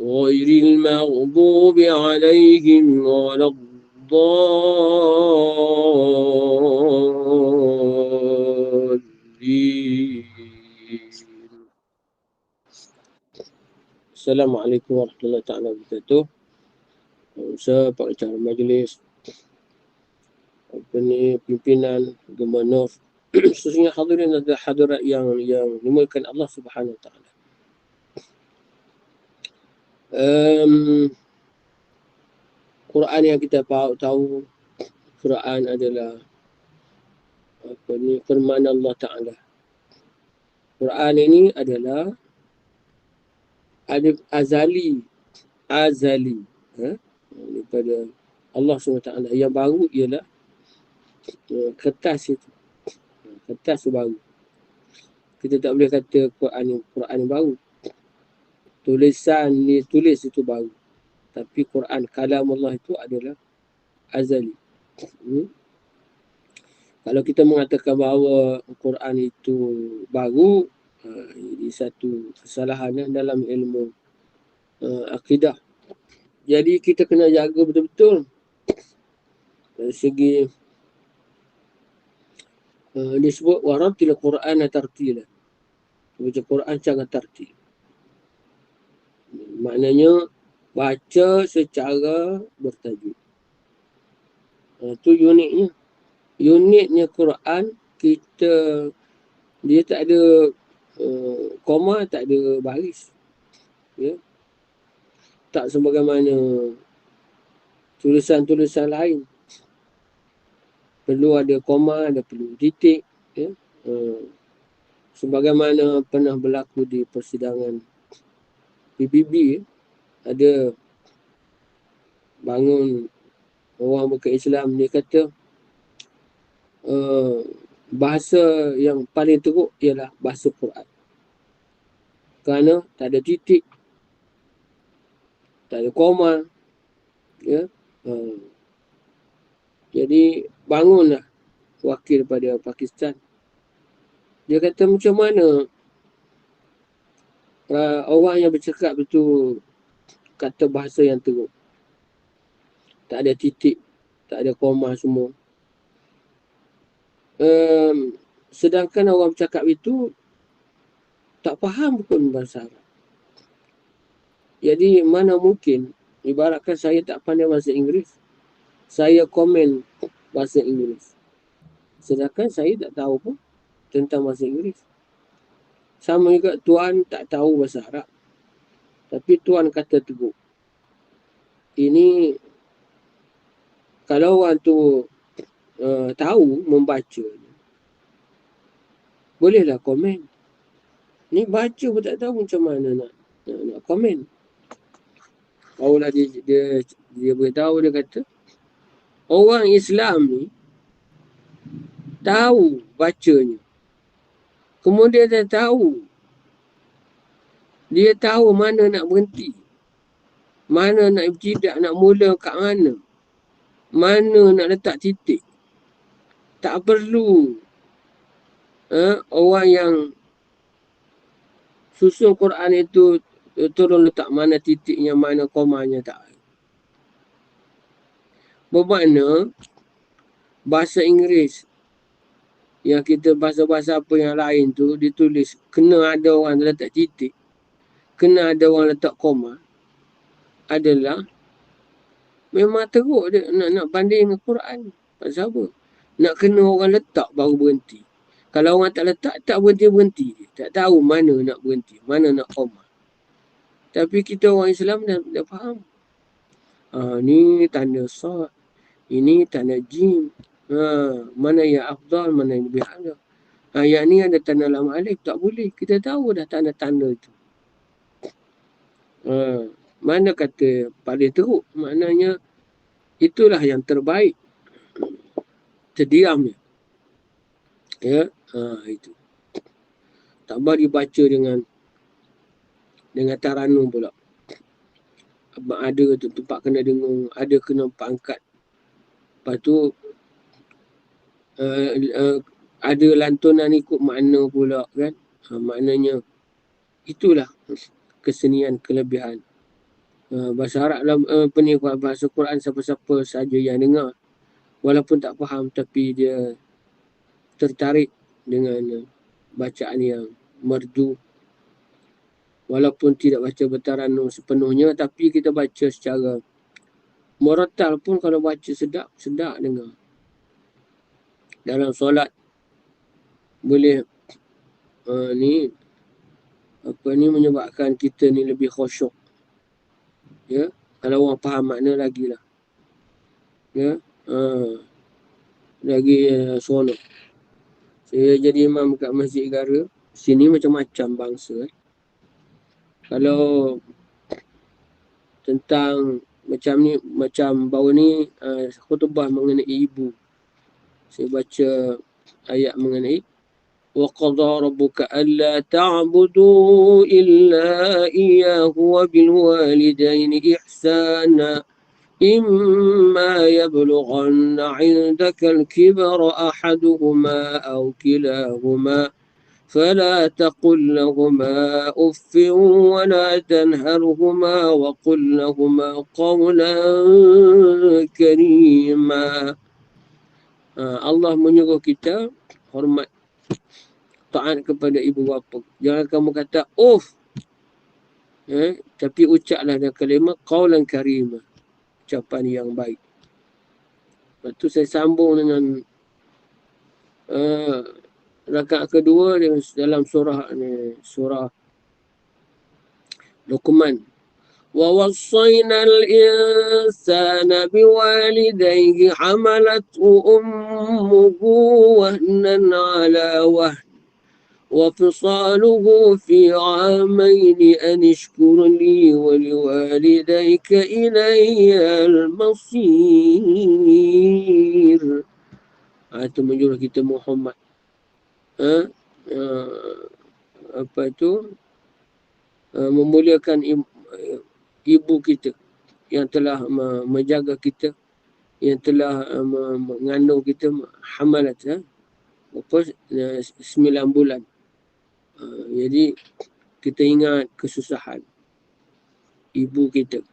غير المغضوب عليهم ولا الضالين السلام عليكم ورحمة الله تعالى وبركاته Saya pengacara majlis apa ni pimpinan North khususnya hadirin dan hadirat yang yang dimulakan Allah Subhanahu Wa Taala. Um, Quran yang kita tahu Quran adalah apa ni firman Allah Taala. Quran ini adalah ada azali azali ha? daripada Allah SWT yang baru ialah uh, kertas itu kertas baru kita tak boleh kata Quran Quran baru tulisan ni tulis itu baru tapi Quran kalam Allah itu adalah azali hmm? kalau kita mengatakan bahawa Quran itu baru uh, ini satu kesalahan dalam ilmu uh, akidah jadi kita kena jaga betul-betul dari segi uh, disebut warattil Quran tartila. Baca Quran sangat tartil. Maknanya baca secara bertajuk. Itu uh, uniknya. Uniknya Quran kita dia tak ada uh, koma, tak ada baris. Ya. Yeah tak sebagaimana tulisan-tulisan lain. Perlu ada koma, ada perlu titik. Ya? Uh, sebagaimana pernah berlaku di persidangan PBB, ada bangun orang bukan Islam, dia kata uh, bahasa yang paling teruk ialah bahasa Quran. Kerana tak ada titik, tak ada koma ya uh. jadi bangunlah wakil pada Pakistan dia kata macam mana uh, orang yang bercakap itu kata bahasa yang teruk tak ada titik tak ada koma semua um, sedangkan orang bercakap itu tak faham pun bahasa Arab jadi mana mungkin ibaratkan saya tak pandai bahasa Inggeris. Saya komen bahasa Inggeris. Sedangkan saya tak tahu pun tentang bahasa Inggeris. Sama juga Tuan tak tahu bahasa Arab. Tapi Tuan kata teguh. Ini kalau orang tu uh, tahu membaca bolehlah komen. Ni baca pun tak tahu macam mana nak, nak, nak komen. Barulah dia, dia, dia beritahu dia kata orang Islam ni tahu bacanya. Kemudian dia tahu dia tahu mana nak berhenti. Mana nak berjidak, nak mula kat mana. Mana nak letak titik. Tak perlu ha, orang yang susun Quran itu turun letak mana titiknya, mana komanya tak. Bermakna bahasa Inggeris yang kita bahasa-bahasa apa yang lain tu ditulis kena ada orang letak titik kena ada orang letak koma adalah memang teruk dia nak nak banding dengan Quran pasal apa nak kena orang letak baru berhenti kalau orang tak letak tak berhenti-berhenti dia tak tahu mana nak berhenti mana nak koma tapi kita orang Islam dah, dah faham. Ha, ni tanda sah. Ini tanda jim. Ha, mana yang afdal, mana yang lebih ala. Ha, yang ni ada tanda lama alif. Tak boleh. Kita tahu dah tanda-tanda itu. Ha, Mana kata paling teruk? Maknanya itulah yang terbaik. Terdiam ya. Ha, itu. Tambah dibaca dengan dengan taranum pula. Ada tu tempat kena dengung, ada kena pangkat. Lepas tu uh, uh, ada lantunan ikut makna pula kan. Uh, maknanya itulah kesenian kelebihan. Uh, bahasa Arab dalam uh, apa ni, bahasa Quran siapa-siapa saja yang dengar. Walaupun tak faham tapi dia tertarik dengan uh, bacaan yang merdu walaupun tidak baca bertaranum sepenuhnya tapi kita baca secara muratal pun kalau baca sedap sedap dengar dalam solat boleh uh, ni apa ni menyebabkan kita ni lebih khusyuk. Ya kalau orang faham makna lagi lah. Ya uh, lagi uh, seronok. Saya jadi imam kat Masjid Negara sini macam-macam bangsa eh. Kalau tentang macam ni macam baru ni uh, khutbah mengenai ibu saya baca ayat mengenai alla ta'budu illa iyyahu wa bil walidayni ihsana إما يبلغن عندك الكبر أحدهما أو كلاهما فلا تقل لهما اف ولا تنهرهما وقل لهما قولا كريما Allah menyuruh kita hormat taat kepada ibu bapa. Jangan kamu kata uff. Eh, tapi ucaplah dengan kalimah qaulan karima. Ucapan yang baik. Lepas tu saya sambung dengan uh, rakaat kedua dalam surah ni surah Luqman ووصينا الإنسان بوالديه حملته أمه وهنا على وهن. وفصاله في عامين أن اشكر لي ولوالديك إلي المصير. Itu menyuruh kita Muhammad ha? Ha, Apa itu Memuliakan ibu kita yang telah menjaga kita yang telah uh, mengandung kita hamalat uh, apa uh, sembilan bulan. Jadi kita ingat kesusahan ibu kita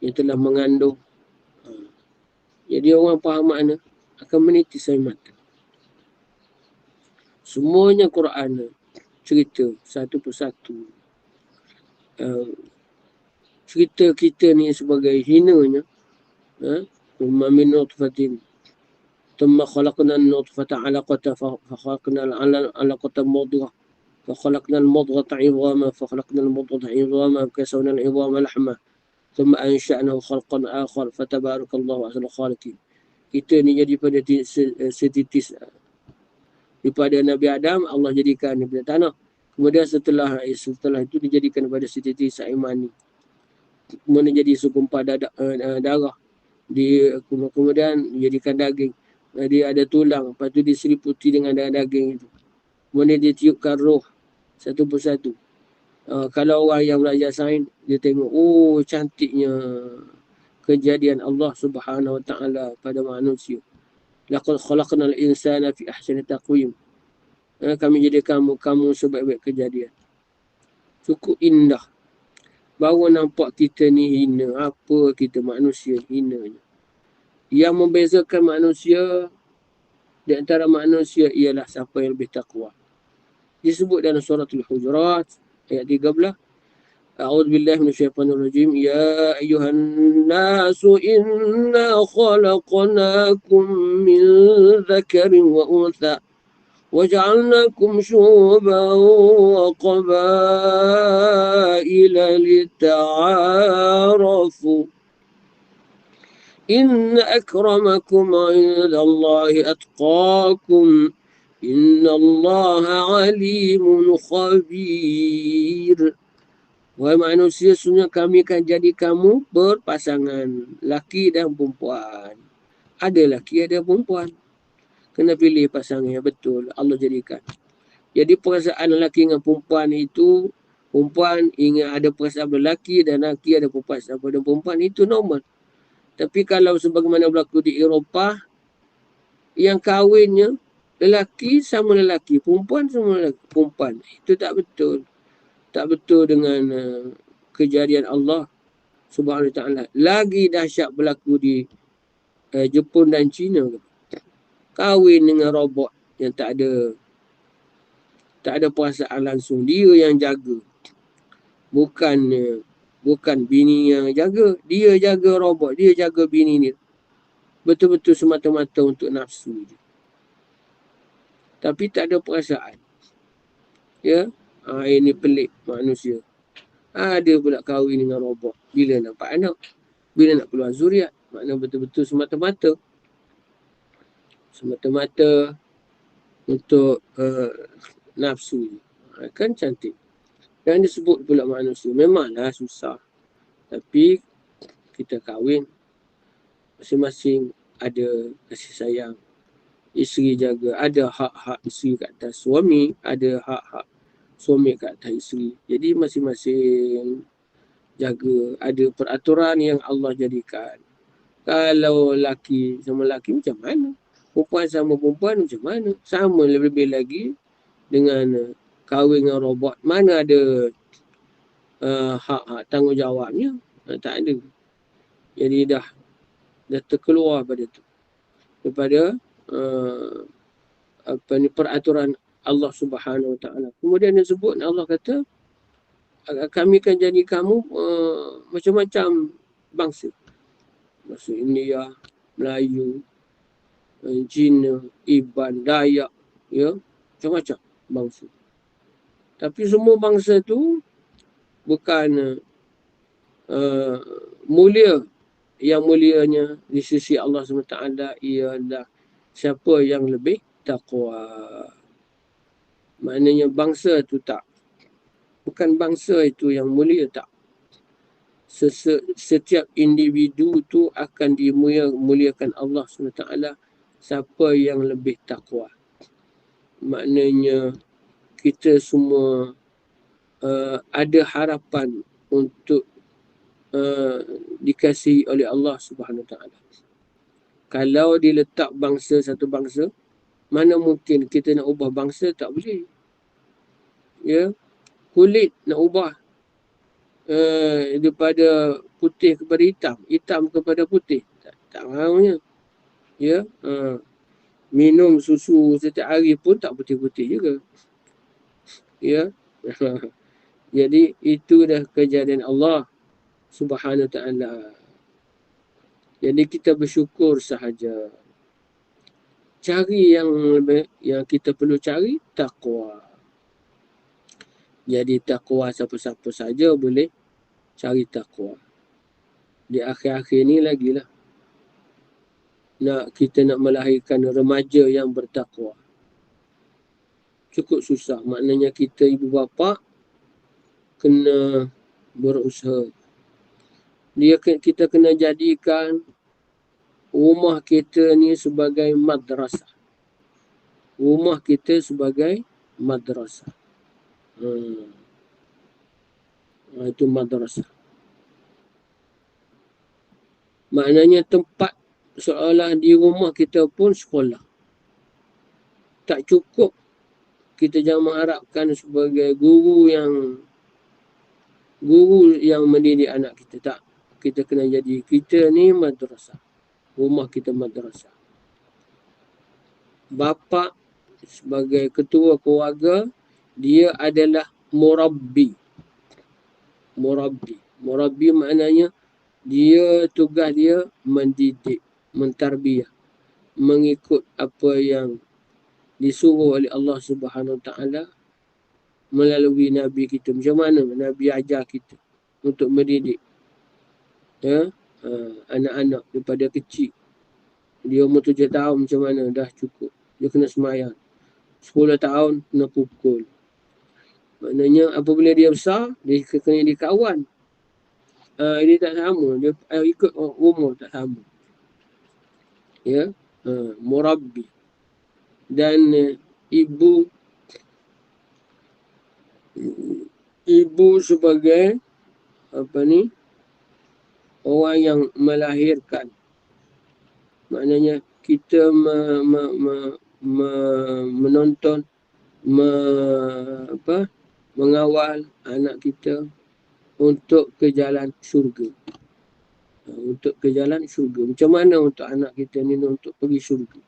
yang telah mengandung. Jadi orang faham makna akan menitis air mata Semuanya Quran cerita satu persatu cerita kita ni sebagai hinanya. ثم من نطفة ثم خلقنا النطفة علقة فخلقنا العلقة مضغة فخلقنا المضغة عظاما فخلقنا المضغة عظاما فكسونا العظام لحمة ثم أنشأناه خلقا آخر فتبارك الله أحسن الخالقين kita ni jadi pada setitis daripada Nabi Adam Allah jadikan daripada tanah kemudian setelah setelah itu dijadikan daripada siti Saimani kemudian jadi segumpal dada, uh, darah. Di kemudian dijadikan daging. Dia ada tulang. Lepas tu diseliputi dengan daging itu. Kemudian dia tiupkan roh. Satu persatu. Uh, kalau orang yang belajar sains dia tengok oh cantiknya kejadian Allah Subhanahu Wa Taala pada manusia. Laqad khalaqnal insana fi ahsani taqwim. Eh, kami jadikan kamu kamu sebaik-baik kejadian. Cukup indah baru nampak kita ni hina apa kita manusia hina yang membezakan manusia di antara manusia ialah siapa yang lebih takwa disebut dalam surah al-hujurat ayat 13 أعوذ بالله من الشيطان الرجيم يا أيها الناس إنا خلقناكم من ذكر وأنثى وجعلناكم شعوبا وقبائل لتعارفوا إن أكرمكم عند الله أتقاكم إن الله عليم خبير Wahai manusia, sebenarnya kami akan jadi kamu berpasangan laki dan perempuan. Ada laki, ada perempuan. Kena pilih pasangan yang betul. Allah jadikan. Jadi perasaan lelaki dengan perempuan itu, perempuan ingin ada perasaan lelaki dan lelaki ada perasaan pada perempuan itu normal. Tapi kalau sebagaimana berlaku di Eropah, yang kahwinnya lelaki sama lelaki, perempuan sama lelaki, perempuan. Itu tak betul. Tak betul dengan uh, kejadian Allah subhanahu ta'ala. Lagi dahsyat berlaku di uh, Jepun dan China. Kahwin dengan robot yang tak ada tak ada perasaan langsung. Dia yang jaga. Bukan bukan bini yang jaga. Dia jaga robot. Dia jaga bini ni. Betul-betul semata-mata untuk nafsu je. Tapi tak ada perasaan. Ya. Ha, ini pelik manusia. Ada pula kahwin dengan robot. Bila nampak anak. Bila nak keluar zuriat. Maknanya betul-betul semata-mata. Semata-mata untuk uh, nafsu ha, kan cantik. Dan disebut pula manusia memanglah susah. Tapi kita kahwin masing-masing ada kasih sayang. Isteri jaga ada hak-hak isteri kat atas suami ada hak-hak suami kat atas isteri. Jadi masing-masing jaga. Ada peraturan yang Allah jadikan. Kalau laki sama laki macam mana perempuan sama perempuan macam mana? Sama lebih-lebih lagi dengan uh, kahwin dengan robot. Mana ada uh, hak-hak tanggungjawabnya? Uh, tak ada. Jadi dah dah terkeluar pada tu. Daripada uh, apa ni peraturan Allah Subhanahu Wa Taala. Kemudian dia sebut Allah kata kami akan jadi kamu uh, macam-macam bangsa. Bangsa India Melayu Cina, Iban, Dayak, ya, macam-macam bangsa. Tapi semua bangsa tu bukan uh, mulia yang mulianya di sisi Allah SWT ialah siapa yang lebih takwa. Maknanya bangsa tu tak. Bukan bangsa itu yang mulia tak. Setiap individu tu akan dimuliakan Allah SWT siapa yang lebih takwa maknanya kita semua uh, ada harapan untuk uh, dikasihi oleh Allah Subhanahu taala. Kalau diletak bangsa satu bangsa, mana mungkin kita nak ubah bangsa tak boleh. Ya. Kulit nak ubah uh, daripada putih kepada hitam, hitam kepada putih. Tak, tak mahunya. Ya. Uh, minum susu setiap hari pun tak putih-putih juga. Ya. Jadi itu dah kejadian Allah Subhanahu taala. Jadi kita bersyukur sahaja. Cari yang lebih yang kita perlu cari takwa. Jadi takwa siapa-siapa saja boleh cari takwa. Di akhir-akhir ni lagi lah nak kita nak melahirkan remaja yang bertakwa. Cukup susah. Maknanya kita ibu bapa kena berusaha. Dia kita kena jadikan rumah kita ni sebagai madrasah. Rumah kita sebagai madrasah. Hmm. Itu madrasah. Maknanya tempat seolah di rumah kita pun sekolah. Tak cukup kita jangan mengharapkan sebagai guru yang guru yang mendidik anak kita. Tak. Kita kena jadi, kita ni madrasah. Rumah kita madrasah. Bapa sebagai ketua keluarga, dia adalah murabbi. Murabbi. Murabbi maknanya dia tugas dia mendidik mentarbiah mengikut apa yang disuruh oleh Allah Subhanahu taala melalui nabi kita macam mana nabi ajar kita untuk mendidik ya ha, anak-anak daripada kecil dia umur tujuh tahun macam mana dah cukup dia kena semayang sepuluh tahun kena pukul Maknanya apabila dia besar, dia kena dia kawan. Uh, dia tak sama. Dia uh, ikut umur tak sama. Ya. Uh, murabbi. Dan uh, ibu ibu sebagai apa ni orang yang melahirkan maknanya kita me, me, me, me, menonton me, apa mengawal anak kita untuk ke jalan syurga untuk ke jalan syurga. Macam mana untuk anak kita ni untuk pergi syurga?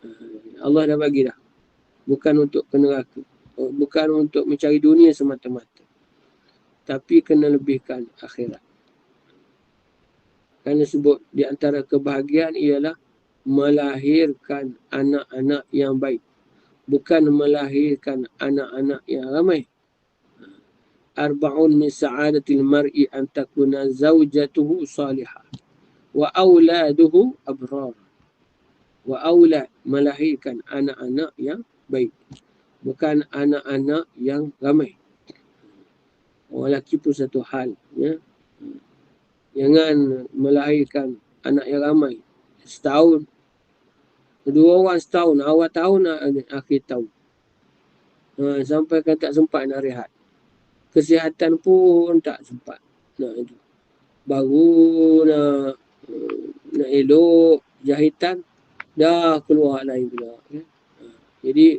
Ha, Allah dah bagi dah bukan untuk ke neraka. Bukan untuk mencari dunia semata-mata. Tapi kena lebihkan akhirat. Kerana sebut di antara kebahagiaan ialah melahirkan anak-anak yang baik. Bukan melahirkan anak-anak yang ramai arba'un min sa'adatil mar'i an takuna zawjatuhu salihah wa auladuhu abrar wa aulad melahirkan anak-anak yang baik bukan anak-anak yang ramai. Lelaki pun satu hal. Ya. Jangan melahirkan anak yang ramai. Setahun. Dua orang setahun. Awal tahun, akhir tahun. Ha, sampai kan tak sempat nak rehat. Kesihatan pun tak sempat. Nak itu. Baru nak, nak elok jahitan. Dah keluar lain pula. Ya. Ha, jadi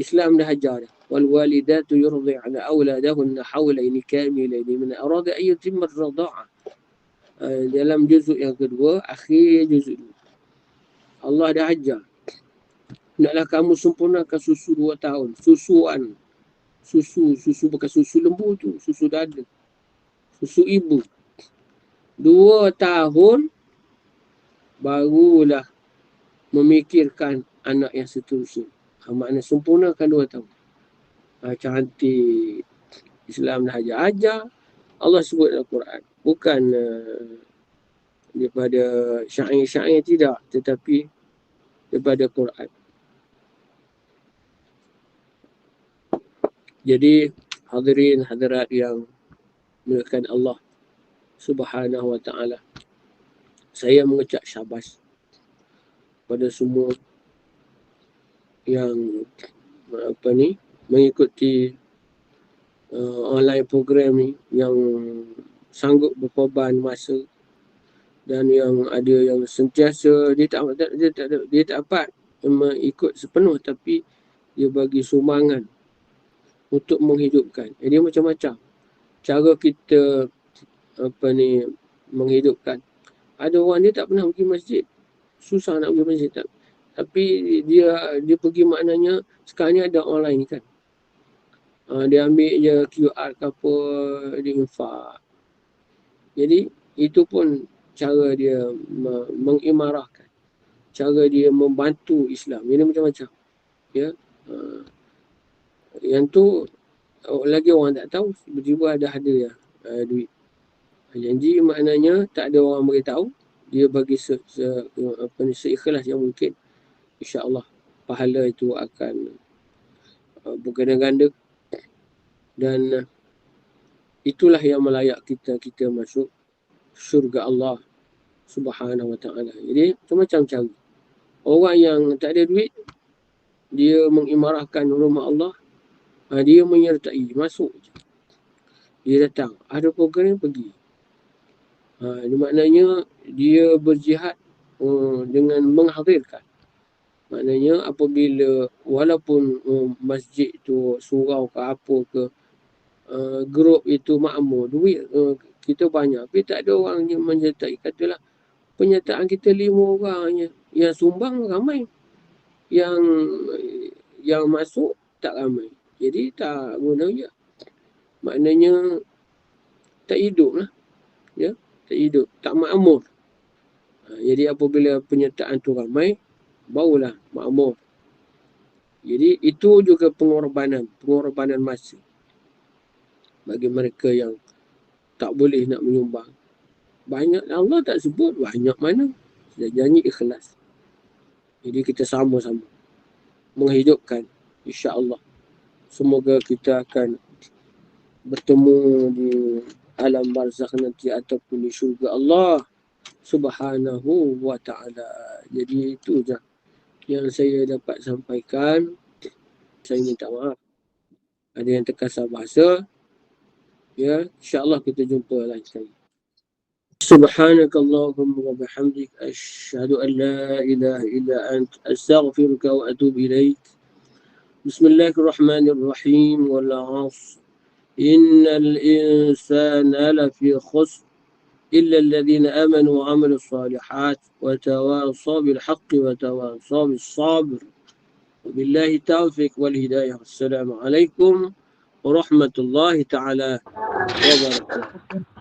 Islam dah ajar dah. Wal walidatu yurdi'na auladahunna hawlaini kamilaini min arada an yutimma ar-radha'a. Uh, dalam juzuk yang kedua, akhir juzuk dua. Allah dah ajar. Naklah kamu sempurnakan susu dua tahun. Susuan. Susu, susu bukan susu lembu tu. Susu dada. Susu ibu. Dua tahun barulah memikirkan anak yang seterusnya. Ha, makna sempurnakan dua tahun. Ha, cantik. Islam dah ajar. Ajar. Allah sebut dalam Quran. Bukan uh, daripada syair-syair tidak. Tetapi daripada Quran. Jadi hadirin hadirat yang melakukan Allah subhanahu wa ta'ala. Saya mengucap syabas pada semua yang apa ni mengikuti uh, online program ni yang sanggup berkorban masa dan yang ada yang sentiasa dia tak dia tak dia tak dapat mengikut sepenuh tapi dia bagi sumbangan untuk menghidupkan. Jadi macam-macam. Cara kita apa ni menghidupkan. Ada orang dia tak pernah pergi masjid. Susah nak pergi masjid tak? Tapi dia dia pergi maknanya sekarang ni ada online kan? Uh, dia ambil je QR ke apa dia infak. Jadi itu pun cara dia mengimarahkan. Cara dia membantu Islam. Ini macam-macam. Ya? Uh, yang tu lagi orang tak tahu tiba-tiba ada hadiah uh, duit. Janji maknanya tak ada orang beritahu dia bagi se, se, apa ni, seikhlas yang mungkin insyaAllah pahala itu akan uh, berganda-ganda. Dan uh, itulah yang melayak kita kita masuk syurga Allah subhanahu wa ta'ala. Jadi macam-macam cara. Orang yang tak ada duit dia mengimarahkan rumah Allah uh, dia menyertai masuk je. Dia datang ada program pergi. Uh, maknanya dia berjihad uh, dengan menghadirkan. Maknanya apabila walaupun um, masjid tu surau ke apa ke uh, grup itu makmur duit uh, kita banyak. Tapi tak ada orang yang menyertai. Katalah penyertaan kita lima orang yang, yang sumbang ramai. Yang yang masuk tak ramai jadi tak guna je maknanya tak hidup lah ya tak hidup tak makmur uh, jadi apabila penyertaan tu ramai barulah makmur. Jadi itu juga pengorbanan, pengorbanan masa bagi mereka yang tak boleh nak menyumbang. Banyak Allah tak sebut banyak mana. Sudah janji ikhlas. Jadi kita sama-sama menghidupkan insya-Allah semoga kita akan bertemu di alam barzakh nanti ataupun di syurga Allah subhanahu wa ta'ala. Jadi itu je yang saya dapat sampaikan. Saya minta maaf. Ada yang terkasar bahasa. Ya, insyaAllah kita jumpa lain sekali. سبحانك اللهم وبحمدك أشهد أن لا إله إلا أنت أستغفرك وأتوب إليك بسم الله الرحمن الرحيم والعصر. إن الإنسان لفي خسر إلا الذين آمنوا وعملوا الصالحات وتواصوا بالحق وتواصوا بالصبر. وبالله التوفيق والهداية. والسلام عليكم ورحمة الله تعالى وبركاته.